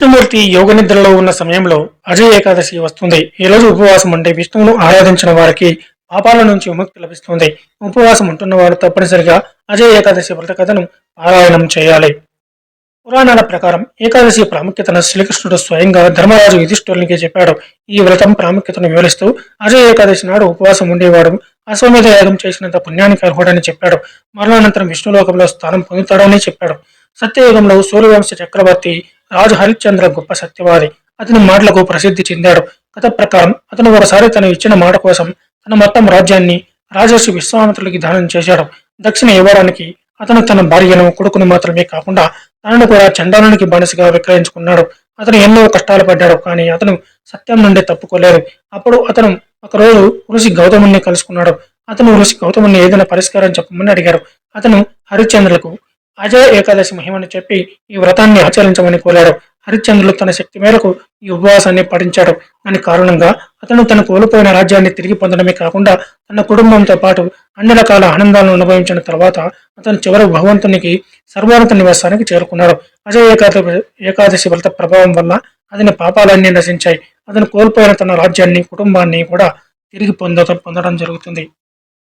విష్ణుమూర్తి యోగ నిద్రలో ఉన్న సమయంలో అజయ ఏకాదశి వస్తుంది. ఈ రోజు ఉపవాసం అంటే విష్ణువును ఆరాధించిన వారికి పాపాల నుంచి విముక్తి లభిస్తుంది. ఉపవాసం ఉంటున్న వారు తప్పనిసరిగా అజయ్ ఏకాదశి వ్రత కథను పారాయణం చేయాలి. పురాణాల ప్రకారం ఏకాదశి ప్రాముఖ్యతను శ్రీకృష్ణుడు స్వయంగా ధర్మరాజు యుధిష్ఠులనికి చెప్పాడు. ఈ వ్రతం ప్రాముఖ్యతను వివరిస్తూ అజయ్ ఏకాదశి నాడు ఉపవాసం ఉండేవాడు అశ్వమేధ యాగం చేసినంత పుణ్యానికి అర్హుడని చెప్పాడు. మరణానంతరం విష్ణులోకంలో స్థానం పొందుతాడని చెప్పాడు. సత్యయుగంలో సూర్యవంశ చక్రవర్తి రాజు హరిశ్చంద్ర గొప్ప సత్యవాది. అతని మాటలకు ప్రసిద్ధి చెందాడు. కథ ప్రకారం అతను ఒకసారి తను ఇచ్చిన మాట కోసం తన మొత్తం రాజ్యాన్ని రాజర్షి విశ్వామిత్రుడికి దానం చేశాడు. దక్షిణ ఇవ్వడానికి అతను తన భార్యను కొడుకును మాత్రమే కాకుండా తనను కూడా చండాలునికి బానిసగా విక్రయించుకున్నాడు. అతను ఎన్నో కష్టాలు పడ్డాడు కానీ అతను సత్యం నుండి తప్పుకోలేదు. అప్పుడు అతను ఒకరోజు ఋషి గౌతముని కలుసుకున్నాడు. అతను ఋషి గౌతముని ఏదైనా పరిష్కారం చెప్పమని అడిగారు. అతను హరిశ్చంద్రులకు అజయ ఏకాదశి మహిమను చెప్పి ఈ వ్రతాన్ని ఆచరించమని కోరాడు. హరిశ్చంద్రులు తన శక్తి మేరకు ఈ ఉపవాసాన్ని పఠించాడు దాని కారణంగా అతను తన కోల్పోయిన రాజ్యాన్ని తిరిగి పొందడమే కాకుండా తన కుటుంబంతో పాటు అన్ని రకాల ఆనందాలను అనుభవించిన తర్వాత అతను చివరి భగవంతునికి సర్వోన్నత నివాసానికి చేరుకున్నాడు. అజయ ఏకాదశి ఏకాదశి వ్రత ప్రభావం వల్ల అతని పాపాలన్నీ నశించాయి. అతను కోల్పోయిన తన రాజ్యాన్ని కుటుంబాన్ని కూడా తిరిగి పొంద పొందడం జరుగుతుంది.